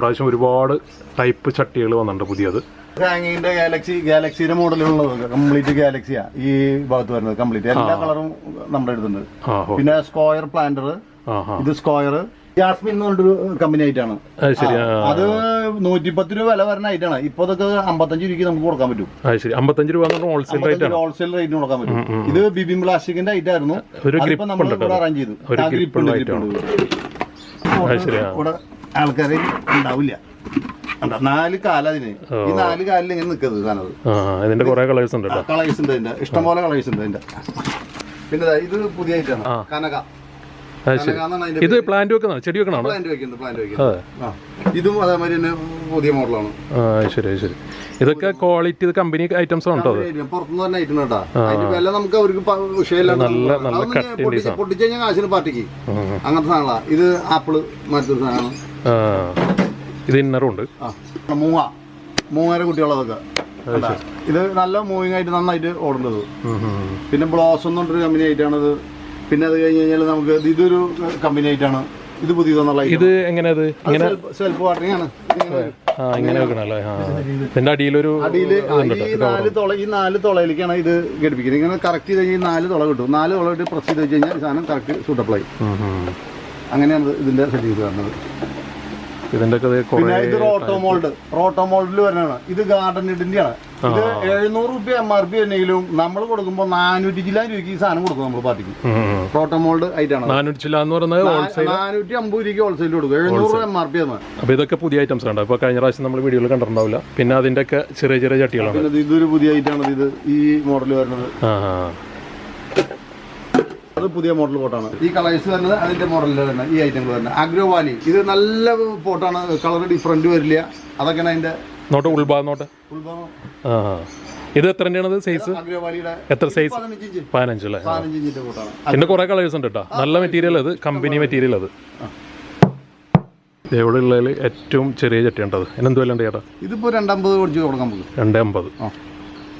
പ്രാവശ്യം ഒരുപാട് ടൈപ്പ് ചട്ടികൾ വന്നിട്ടുണ്ട് പുതിയത്. ഹാങ്ങിന്റെ ഗാലക്സി ഗാലക്സിയുടെ മോഡലുള്ളത് കംപ്ലീറ്റ് ഗാലക്സിയാ ഈ ഭാഗത്ത് വരുന്നത് കംപ്ലീറ്റ് എല്ലാ കളറും നമ്മുടെ അടുത്തുണ്ട്. പിന്നെ സ്ക്വയർ പ്ലാന്റർ ഇത് സ്ക്വയർ ജാസ്മിൻ എന്ന് പറഞ്ഞൊരു കമ്പനി ആയിട്ടാണ് അത് നൂറ്റിപ്പത്ത് രൂപ വില വരുന്ന ആയിട്ടാണ് ഇപ്പൊ അതൊക്കെ അമ്പത്തഞ്ച് രൂപയ്ക്ക് നമുക്ക് കൊടുക്കാൻ പറ്റും. അമ്പത്തഞ്ച് രൂപ ഹോൾസെയിൽ റേറ്റ് ഹോൾസെയിൽ റേറ്റിന് കൊടുക്കാൻ പറ്റും. ഇത് ബിബിം പ്ലാസ്റ്റിക്കിന്റെ കേട്ടോ. അറേഞ്ച് ചെയ്തു. ഇവിടെ ആൾക്കാർ ഉണ്ടാവില്ല? നാല് കാലതിന് ഈ നാല് കാലിൽ ഇങ്ങനെ നിൽക്കുന്നത് സാധനം ഇതിന്റെ കുറെ കളേഴ്സ് ഉണ്ട് കളേഴ്സ് ഉണ്ട് അതിന്റെ ഇഷ്ടംപോലെ കളേഴ്സ് ഉണ്ട് ഇതിന്റെ. പിന്നെ ഇത് പുതിയ ഐറ്റാണ് കനക. ഇത് പ്ലാന്റ് വെക്കുന്നതാണ്? ചെടി വെക്കണോ പ്ലാന്റ് വെക്കുന്നത് പ്ലാന്റ് വെക്കുന്നത്. അതെ ആ. ഇതും അതേമാതിരി തന്നെ പുതിയ മോഡലാണ്. ആ ശരി ശരി. ഇതൊക്കെ ക്വാളിറ്റി കമ്പനി ഐറ്റംസ് ഉണ്ടോ അത്? പുറത്തുനിന്ന് തന്നെ ഐറ്റം കേട്ടാ. അതിന്റെ വില നമുക്ക് അവർക്ക് പ- വിഷയമില്ലാണ്ട് നല്ല നല്ല അതൊന്നും കട്ടിയുണ്ട് ഈ പൊട്ടിച്ച് കഴിഞ്ഞാൽ കാശിന് പാർട്ടിക്ക്. അങ്ങനത്തെ സാധനങ്ങളാ. ഇത് ആപ്പിൾ മറ്റൊരു സാധനമാണ്. ഇത് ഇന്നറും ഉണ്ട്. ആ. മൂങ്ങ. മൂങ്ങര കുട്ടികളതൊക്കെ? ഇത് നല്ല മൂവിങ് ആയിട്ട് നന്നായിട്ട് ഓടുന്നത്. പിന്നെ ബ്ലോസ് എന്ന് പറഞ്ഞൊരു കമ്പനി ആയിട്ടാണത് പിന്നെ അത് കഴിഞ്ഞ് കഴിഞ്ഞാൽ നമുക്ക് ഇതൊരു കമ്പനി ആയിട്ടാണ്. ഇത് പുതിയതെന്നുള്ള ഇത് എങ്ങനെ അത് ഇങ്ങനെ സെൽഫ് വാട്ടറിംഗ് ആണ്. ആ ഇങ്ങനെ വെക്കണല്ലേ. ആ ഇതിന്റെ അടിയിലൊരു അടിയിൽ ഈ നാല് തുള ഈ നാല് തുളയിലേക്കാണ് ഇത് ഘടിപ്പിക്കുന്നത്. ഇങ്ങനെ കറക്റ്റ് ചെയ്ത് കഴിഞ്ഞാൽ നാല് തുള കിട്ടും. നാല് തുള ഇട്ട് പ്രസ് ചെയ്ത് വെച്ച് കഴിഞ്ഞാൽ ഈ സാധനം കറക്റ്റ് ഉം, ഉം. അങ്ങനെയാണ് ഇതിന്റെ സെറ്റ് ചെയ്ത് വരുന്നത് ഇതിന്റെ ഇത് റോട്ടോ മോൾഡിൽ വരുന്നതാണ്. ഇത് ഗാർഡൻ ഇഡിന്റെ ആണ്. ഇത് എഴുന്നൂറ് രൂപ എം ആർ പി എന്നെങ്കിലും നമ്മൾ കൊടുക്കുമ്പോൾ നാനൂറ്റി ചില്ലാൻ രൂപയ്ക്ക് ഈ സാധനം കൊടുക്കും നമ്മൾ പാർട്ടിക്ക്. പ്രോട്ടോമോൾഡ് മോൾഡ് ആയിട്ടാണ് നാനൂറ്റി ചില്ല എന്ന് പറയുന്നത് ഹോൾസെയിൽ നാനൂറ്റി അമ്പത് രൂപയ്ക്ക് ഹോൾസെയിൽ കൊടുക്കും. എഴുന്നൂറ് എം ആർ പി ആണ്. അപ്പൊ ഇതൊക്കെ പുതിയ ഐറ്റംസ് ആണ് അപ്പൊ കഴിഞ്ഞ പ്രാവശ്യം നമ്മൾ വീഡിയോയിൽ കണ്ടിട്ടുണ്ടാവില്ല. പിന്നെ അതിന്റെ ഒക്കെ ചെറിയ ചെറിയ ചട്ടികളാണ്. ഇതൊരു പുതിയ ഐറ്റാണ് ഇത് ഈ മോഡൽ വരുന്നത്. അത് പുതിയ മോഡൽ പോട്ടാണ്. ഈ കളേഴ്സ് വരുന്നത് അതിന്റെ മോഡലിൽ തന്നെ ഈ ഐറ്റങ്ങൾ വരുന്നത്. അഗ്രോവാലി ഇത് നല്ല പോട്ടാണ്. കളർ ഡിഫറെന്റ് വരില്ല. അതൊക്കെയാണ് അതിന്റെ നോട്ട് ഉൾഭാഗം നോട്ട്. ആ. ഇത് എത്രന്റെയാണത് സൈസ്? എത്ര സൈസ്? പതിനഞ്ച് അല്ലേ? പിന്നെ കുറെ കളേഴ്സ് ഉണ്ട് കേട്ടോ നല്ല മെറ്റീരിയൽ അത് കമ്പനി മെറ്റീരിയൽ അത്. ഇവിടെ ഉള്ളതിൽ ഏറ്റവും ചെറിയ ചട്ടിയുണ്ടത് അതിനെന്ത് വില ഉണ്ട് ചേട്ടാ? രണ്ടമ്പത് കൊടുത്ത് നമുക്ക് രണ്ട് അമ്പത്.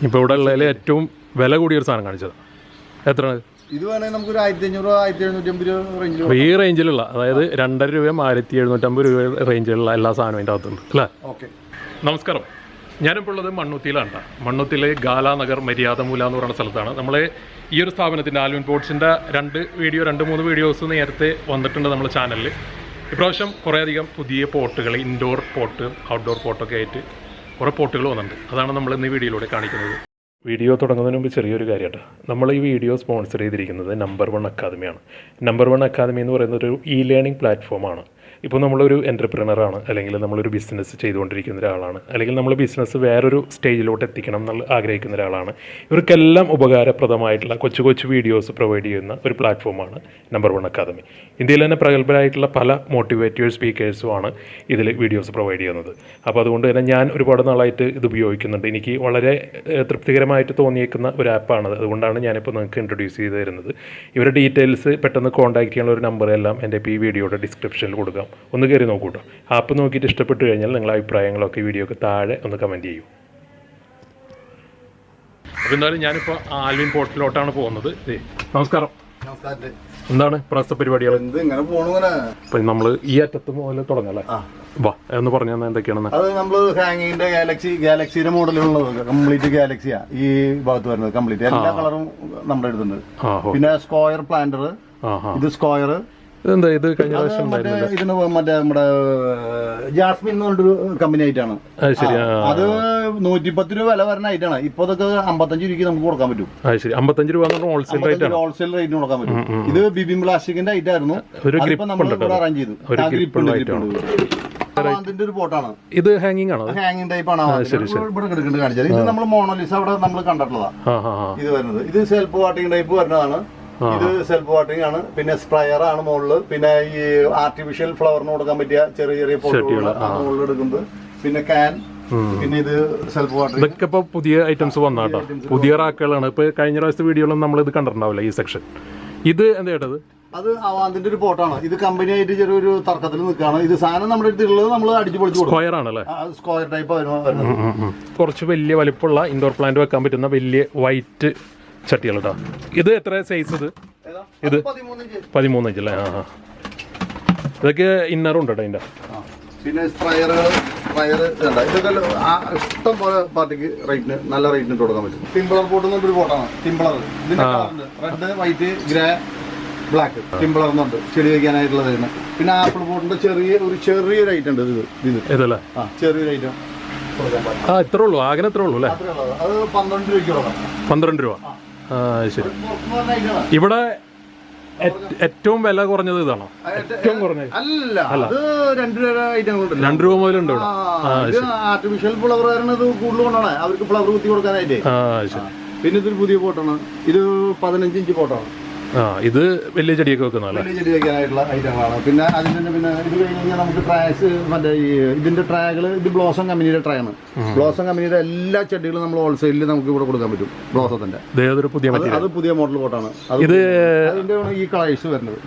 ഇപ്പോൾ ഇവിടെ ഉള്ളതിൽ ഏറ്റവും വില കൂടിയൊരു സാധനം കാണിച്ചത്. എത്ര ഇത് വേണമെങ്കിൽ ആയിരത്തി അഞ്ഞൂറ് ആയിരത്തി റേഞ്ചിൽ ഈ റേഞ്ചിലുള്ള അതായത് രണ്ടര രൂപയും ആയിരത്തി എഴുന്നൂറ്റമ്പത് രൂപ റേഞ്ചിലുള്ള എല്ലാ സാധനവും അതിന്റെ അകത്തുണ്ട്. അല്ലേ? ഓക്കെ നമസ്കാരം. ഞാനിപ്പോൾ ഉള്ളത് മണ്ണുത്തിയിലാണ്. മണ്ണുത്തിയിലെ ഗാലാനഗർ മര്യാദമൂല എന്ന് പറയുന്ന സ്ഥലത്താണ്. നമ്മൾ ഈ ഒരു സ്ഥാപനത്തിന്റെ ആൽവിൻ പോർട്സിന്റെ രണ്ട് വീഡിയോ രണ്ട് മൂന്ന് വീഡിയോസ് നേരത്തെ വന്നിട്ടുണ്ട് നമ്മുടെ ചാനലിൽ. ഇപ്രാവശ്യം കുറേയധികം പുതിയ പോട്ടുകൾ ഇൻഡോർ പോട്ട് ഔട്ട്ഡോർ പോട്ടൊക്കെ ആയിട്ട് കുറേ പോട്ടുകൾ വന്നിട്ടുണ്ട്. അതാണ് നമ്മൾ ഇന്ന് വീഡിയോയിലൂടെ കാണിക്കുന്നത്. വീഡിയോ തുടങ്ങുന്നതിന് മുമ്പ് ചെറിയൊരു കാര്യമായിട്ട് നമ്മൾ ഈ വീഡിയോ സ്പോൺസർ ചെയ്തിരിക്കുന്നത് നമ്പർ വൺ അക്കാദമിയാണ്. നമ്പർ വൺ അക്കാദമി എന്ന് പറയുന്നത് ഒരു ഇ ലേണിംഗ് പ്ലാറ്റ്ഫോമാണ് ഇപ്പോൾ നമ്മളൊരു എന്റർപ്രണറാണ് അല്ലെങ്കിൽ നമ്മളൊരു ബിസിനസ് ചെയ്തുകൊണ്ടിരിക്കുന്ന ഒരാളാണ് അല്ലെങ്കിൽ നമ്മൾ ബിസിനസ് വേറൊരു സ്റ്റേജിലോട്ട് എത്തിക്കണം എന്നുള്ള ആഗ്രഹിക്കുന്ന ഒരാളാണ്. ഇവർക്കെല്ലാം ഉപകാരപ്രദമായിട്ടുള്ള കൊച്ചു കൊച്ചു വീഡിയോസ് പ്രൊവൈഡ് ചെയ്യുന്ന ഒരു പ്ലാറ്റ്ഫോമാണ് നമ്പർ വൺ അക്കാദമി ഇന്ത്യയിൽ തന്നെ പ്രഗത്ഭരായിട്ടുള്ള പല മോട്ടിവേറ്റീവ് സ്പീക്കേഴ്സുമാണ് ഇതിൽ വീഡിയോസ് പ്രൊവൈഡ് ചെയ്യുന്നത്. അപ്പോൾ അതുകൊണ്ട് തന്നെ ഞാൻ ഒരുപാട് നാളായിട്ട് ഇത് ഉപയോഗിക്കുന്നുണ്ട്. എനിക്ക് വളരെ തൃപ്തികരമായിട്ട് തോന്നിയേക്കുന്ന ഒരു ആപ്പാണ് അതുകൊണ്ടാണ് ഞാനിപ്പോൾ നിങ്ങൾക്ക് ഇൻട്രൊഡ്യൂസ് ചെയ്ത് തരുന്നത്. ഇവരുടെ ഡീറ്റെയിൽസ് പെട്ടെന്ന് കോൺടാക്ട് ചെയ്യാനുള്ള ഒരു നമ്പർ എല്ലാം എന്റെ ഈ വീഡിയോയുടെ ഡിസ്ക്രിപ്ഷനിൽ കൊടുക്കാം. ഒന്ന് കയറി നോക്കൂ കേട്ടോ ആപ്പ് നോക്കിയിട്ട് ഇഷ്ടപ്പെട്ട് കഴിഞ്ഞാൽ നിങ്ങളുടെ അഭിപ്രായങ്ങളൊക്കെ വീഡിയോക്ക് താഴെ ഒന്ന് കമന്റ് ചെയ്യൂ. അപ്പോൾ എന്തായാലും ഞാനിപ്പോൾ ആൽവിൻ പോർട്ടിലോട്ടാണ് പോകുന്നത്. നമസ്കാരം. എന്താണ് പ്രസ പരിപാടികൾ? അപ്പം നമ്മൾ ഈ അറ്റത്ത് മുതൽ തുടങ്ങല്ലേ വാ എന്ന് പറഞ്ഞു തന്നെ എന്തൊക്കെയാണെന്ന്? അത് നമ്മൾ ഹാങ്ങിന്റെ ഗാലക്സി ഗാലക്സിയുടെ മോഡലുള്ളത് കംപ്ലീറ്റ് ഗാലക്സിയാ ഈ ഭാഗത്ത് വരുന്നത് കംപ്ലീറ്റ് എല്ലാ കളറും നമ്മുടെ അടുത്തുണ്ട്. പിന്നെ സ്ക്വയർ പ്ലാന്റർ ഇത് സ്ക്വയർ ഇതെന്താ ഇത് കഴിഞ്ഞ പ്രാവശ്യം മറ്റേ ഉണ്ടായിരുന്നില്ല? ഇതിന് മറ്റേ നമ്മുടെ ജാസ്മിൻ എന്ന് പറഞ്ഞൊരു കമ്പനി ആയിട്ടാണ് അത് ശരി ആ അത് നൂറ്റിപ്പത്ത് രൂപ വില വരുന്ന ഐറ്റാണ് ഇപ്പൊ അതൊക്കെ അമ്പത്തഞ്ച് രൂപയ്ക്ക് നമുക്ക് കൊടുക്കാൻ പറ്റും. അത് ശരി അമ്പത്തഞ്ച് രൂപ എന്ന് പറഞ്ഞാൽ ഹോൾസെയിൽ റേറ്റ് ആണ്. ഹോൾസെയിൽ റേറ്റിന് കൊടുക്കാൻ പറ്റും. ഇത് ബിബി പ്ലാസ്റ്റിക്കിന്റെ ഐറ്റം ആയിരുന്നു. ഒരു grip നമ്മൾ ഉണ്ട് അറേഞ്ച് ചെയ്തു. ഒരു ആ, grip grip ഉണ്ട്, ഉള്ള grip ഉണ്ട്. അതിന്റെ ഒരു പോട്ടാണ് ഇത് ഹാങ്ങിങ് ആണോ? അത്? ഹാങ്ങിങ് ടൈപ്പ് ആണ്. ആ ശരി ഇവിടെ കിടക്കേണ്ടത് കാണിച്ചത് ഇത് നമ്മൾ മോണോലിസ അവിടെ നമ്മൾ കണ്ടിട്ടുള്ളതാണ് ആ ഇത് വരുന്നത്. ഇത് സെൽഫ് വാട്ടിംഗ് ടൈപ്പ് വരുന്നതാണ്. ഇത് സെൽഫ് വാട്ടറിംഗ് ആണ്. പിന്നെ സ്പ്രയർ ആണ് മുകളിൽ പിന്നെ ഈ ആർട്ടിഫിഷ്യൽ ഫ്ലവറിന് കൊടുക്കാൻ പറ്റിയ ചെറിയ ചെറിയ പൊട്ടുകൾ മുകളിൽ എടുക്കുന്നത് പിന്നെ ക്യാൻ ഇതൊക്കെ ഇപ്പോൾ പുതിയ ഐറ്റംസ് വന്നാട്ടോ പുതിയ റാക്കുകളാണ്. ഇപ്പൊ കഴിഞ്ഞ പ്രാവശ്യത്തെ വീഡിയോയിലും നമ്മൾ ഇത് കണ്ടിട്ടുണ്ടാവില്ല ഈ സെക്ഷൻ ഇത് എന്താ കേട്ടത് അത് അവാന്തിന്റെ ഒരു പോട്ടാണ് ഇത് കമ്പനി ആയിട്ട് ചെറിയൊരു തർക്കത്തിൽ നിൽക്കുകയാണ്. ഇത് സാധനം നമ്മുടെ അടുത്തുള്ളത് നമ്മൾ അടിച്ചു പൊളിച്ചു സ്ക്വയർ ആണല്ലേ? Square type. കുറച്ച് വലിയ വലിപ്പമുള്ള ഇൻഡോർ പ്ലാന്റ് വെക്കാൻ പറ്റുന്ന വലിയ വൈറ്റ് ചട്ടികൾ കേട്ടോ ഇത് എത്ര സൈസ് ഇത്? ഇത് പതിമൂന്ന് ഇഞ്ച് അല്ലേ? ആ ആ. ഇതൊക്കെ ഇന്നറും ഉണ്ട് കേട്ടോ അതിന്റെ? പിന്നെ സ്പ്രയറുകൾ സ്പ്രയർ ഇതൊക്കെ ഇഷ്ടം പോലെ പാർട്ടിക്ക് റേറ്റിന് നല്ല റേറ്റിന് കൊടുക്കാൻ പറ്റും. ടിംബ്ലർ പോട്ട് എന്നൊരു പോട്ടാണ് ടിംബ്ലർ ഇതിന്റെ red white grey black tumbler എന്നുണ്ട് ചെടി വയ്ക്കാനായിട്ടുള്ളത് പിന്നെ ആപ്പിൾ ബോട്ടിന്റെ ചെറിയ ഒരു ചെറിയൊരു ഐറ്റം ഉണ്ട് ഇത്. ഇത്. ആ ചെറിയൊരു ഐറ്റം ആ ഇത്രേ ഉള്ളൂ. ആകെ ഇത്രേ ഉള്ളൂ അല്ലേ? അത് പന്ത്രണ്ട് രൂപയ്ക്ക് പന്ത്രണ്ട് രൂപ. ശരി. ഇവിടെ ഏറ്റവും വില കുറഞ്ഞത് ഇതാണോ? ഏറ്റവും കുറഞ്ഞത്? അല്ല അത് രണ്ട് രൂപ ഐറ്റം കൊണ്ടല്ല രൂപ മുതലുണ്ട് ഇവിടെ. ആർട്ടിഫിഷ്യൽ ഫ്ലവർ ഇത് കൂടുതൽ കൊണ്ടാണ്. അവർക്ക് ഫ്ലവർ കുത്തി കൊടുക്കാനായിട്ട്. പിന്നെ ഇതൊരു പുതിയ പോട്ടാണ് ഇത് പതിനഞ്ച് ഇഞ്ച് പോട്ടാണ് ആ ഇത് വലിയ ചെടിയൊക്കെ വെക്കുന്നതല്ലേ? വലിയ ചെടി വെക്കാനായിട്ടുള്ള ഐറ്റങ്ങളാണ്. പിന്നെ അതിന് തന്നെ പിന്നെ ഇത് കഴിഞ്ഞ് കഴിഞ്ഞാൽ നമുക്ക് ട്രാക്സ് മറ്റേ ഈ ഇതിന്റെ ട്രാകൾ ഇത് ബ്ലോസം കമ്പനിയുടെ ട്രേ ആണ്. ബ്ലോസം കമ്പനിയുടെ എല്ലാ ചെടികളും നമ്മൾ ഹോൾസെയിലിൽ നമുക്ക് ഇവിടെ കൊടുക്കാൻ പറ്റും ബ്ലോസത്തിന്റെ ഏതൊരു പുതിയ അത് പുതിയ മോഡൽ പോട്ടാണ് ഇത് അതിന്റെ ഈ കളേഴ്സ് വരുന്നത്.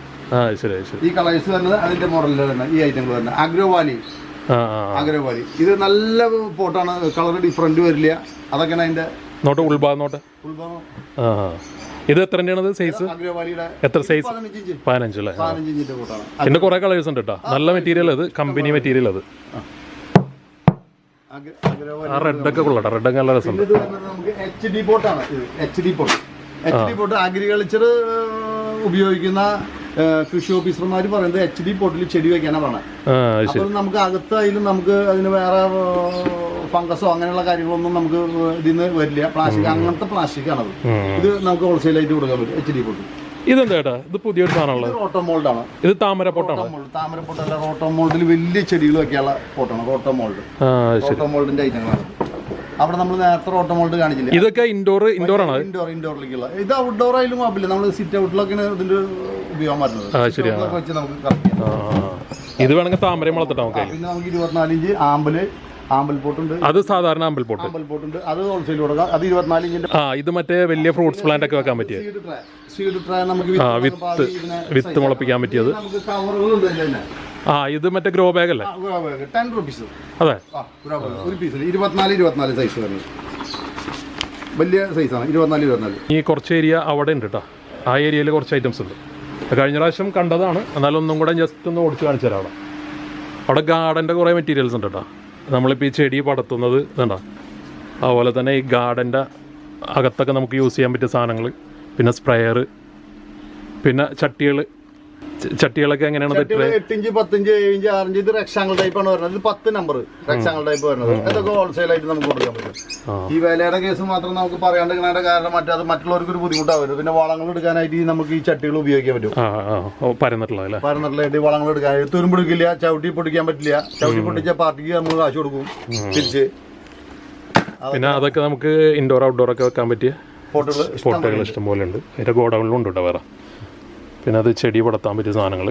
ഈ കളേഴ്സ് വരുന്നത് അതിന്റെ മോഡലിൽ തന്നെ ഈ ഐറ്റങ്ങൾ വരുന്നത്. അഗ്രോവാലി അഗ്രോവാലി ഇത് നല്ല പോട്ടാണ്. കളർ ഡിഫറെന്റ് വരില്ല. അതൊക്കെയാണ് അതിന്റെ നോട്ട് ഉൾഭാഗം നോട്ട്. ഉത്ഭവം ആ എത്ര ഇത് എത്രന്റെയാണത് സൈസ് എത്ര സൈസ് പതിനഞ്ച് അല്ലേ? പിന്നെ കുറെ കളേഴ്സ് ഉണ്ട് കേട്ടോ നല്ല മെറ്റീരിയൽ അത് കമ്പനി മെറ്റീരിയൽ അത്. ആ. റെഡ് ആ റെഡൊക്കെ കൊള്ളട്ടെ റെഡൊക്കെ നല്ല രസമുണ്ട്. എച്ച് ഡി പോട്ടാണ് ഇത്. H D pot H D pot agriculture ഉപയോഗിക്കുന്ന കൃഷി ഓഫീസർമാർ പറയുന്നത് എച്ച് ഡി പൊട്ടിൽ ചെടി വെക്കാനാണ് ശരി. അപ്പോൾ നമുക്ക് അകത്തായാലും നമുക്ക് അതിന് വേറെ ഫംഗസോ അങ്ങനെയുള്ള കാര്യങ്ങളൊന്നും നമുക്ക് ഇതിൽ നിന്ന് വരില്ല. പ്ലാസ്റ്റിക് അങ്ങനത്തെ പ്ലാസ്റ്റിക് ആണത് ഇത് നമുക്ക് ഹോൾസെയിലായിട്ട് കൊടുക്കാൻ പറ്റും എച്ച് ഡി പോട്ട് ഇതെന്താ ചേട്ടാ ഇത് പുതിയൊരു സാധനമുള്ളത് ഇത് റോട്ടോ മോൾഡാണ് ഇത് താമര പൊട്ടാണോ? താമര പൊട്ടല്ല റോട്ടോ മോൾഡിൽ വലിയ ചെടികൾ വെക്കാനുള്ള പോട്ടാണ് റോട്ടോമോൾഡ് ആ ശരി. റോട്ടോ മോൾഡിന്റെ ഐറ്റങ്ങളാണ് അവിടെ നമ്മൾ നേരത്തെ ഓട്ടോമോൾട്ട് കാണിച്ചില്ല? ഇതൊക്കെ ഇൻഡോർ ഇൻഡോർ ആണ്? ഇൻഡോർ ഇൻഡോറിലേക്കുള്ള ഇത് ഔട്ട്ഡോർ ആയാലും കുഴപ്പമില്ല. നമ്മൾ സിറ്റ് ഔട്ടിലൊക്കെയാണ് ഇതിന്റെ ഉപയോഗം വരുന്നത്. വെച്ച് നമുക്ക്. ഇത് വേണമെങ്കിൽ താമരയും വളർത്തിട്ട് നമുക്ക് പിന്നെ നമുക്ക് ഇരുപത്തിനാലിഞ്ച് ആമ്പൽ അത് സാധാരണ അമ്പൽ പോട്ട്. അത് ഹോൾസെയിൽ കൊടുക്കാം. അത് ഇരുപത്തിനാല് ഇഞ്ചിന്റെ ആ ഇത് മറ്റേ വലിയ ഫ്രൂട്ട്സ് പ്ലാന്റ് ഒക്കെ വെക്കാൻ പറ്റിയത്. സീഡ് ട്രേ നമുക്ക് ആ വിത്ത് വിത്ത് മുളപ്പിക്കാൻ പറ്റിയത്. നമുക്ക് കവറുകളുണ്ട് അതിന്റെ തന്നെ. ആ ഇത് മറ്റേ ഗ്രോ ബാഗ് അല്ലേ? ടെൻ റുപ്പീസ് അതെ. ഒരു ഇരുപത്തിനാല് ഇരുപത്തിനാല് സൈസ് വരുന്നത് വലിയ സൈസാണ് ഇരുപത്തിനാല് ഇരുപത്തിനാല്. ഈ കുറച്ച് ഏരിയ അവിടെ ഉണ്ട് കേട്ടോ ആ ഏരിയയിൽ കുറച്ച് ഐറ്റംസ് ഉണ്ട്. കഴിഞ്ഞ പ്രാവശ്യം കണ്ടതാണ്. എന്നാലും ഒന്നും കൂടെ ജസ്റ്റ് ഒന്ന് ഓടിച്ച് കാണിച്ചു തരാം അവിടെ. അവിടെ ഗാർഡന്റെ കുറേ മെറ്റീരിയൽസ് ഉണ്ട് കേട്ടോ നമ്മളിപ്പോൾ ഈ ചെടി പടത്തുന്നത് വേണ്ട അതുപോലെ തന്നെ ഈ ഗാർഡന്റെ അകത്തൊക്കെ നമുക്ക് യൂസ് ചെയ്യാൻ പറ്റിയ സാധനങ്ങൾ പിന്നെ സ്പ്രെയർ പിന്നെ ചട്ടികൾ ചട്ടികളൊക്കെ എങ്ങനെയാണ് എട്ടിഞ്ച് പത്തിഞ്ച് ഏഴ് ഇഞ്ച് ആറ് ഇഞ്ച് ഇത് റെക്സാങ്കിൾ ടൈപ്പ് ആണ് വരുന്നത്. ഇത് പത്ത് നമ്പർ രക്ഷാങ്കൾ ടൈപ്പ് വരുന്നത്. ഇതൊക്കെ ഹോൾസെയിൽ ആയിട്ട് നമുക്ക് കൊടുക്കാൻ പറ്റും. ഈ വിലയുടെ കേസ് മാത്രം നമുക്ക് പറയാണ്ടിരിക്കുന്നതിന്റെ കാരണം മറ്റേ മറ്റുള്ളവർക്ക് ഒരു ബുദ്ധിമുട്ടാവരുത്. പിന്നെ വളങ്ങൾ എടുക്കാനായിട്ട് നമുക്ക് ഈ ചട്ടികൾ ഉപയോഗിക്കാൻ പറ്റും. പരന്നിട്ടുള്ളതായിട്ട് വളങ്ങൾ എടുക്കാൻ. തുരുമ്പെടുക്കില്ല ചവിട്ടി പൊടിക്കാൻ പറ്റില്ല. ചവിട്ടി പൊട്ടിച്ച പാർട്ടിക്ക് നമ്മൾ കാശ് കൊടുക്കും തിരിച്ച്. പിന്നെ അതൊക്കെ നമുക്ക് ഇൻഡോർ ഔട്ട്ഡോർ ഒക്കെ വെക്കാൻ പറ്റിയ ഫോട്ടോകൾ ഇഷ്ടം ഇഷ്ടംപോലെ ഉണ്ട് അതിന്റെ ഗോഡൗണിലും ഉണ്ട് വേറെ. പിന്നെ അത് ചെടി പടത്താൻ പറ്റിയ സാധനങ്ങൾ.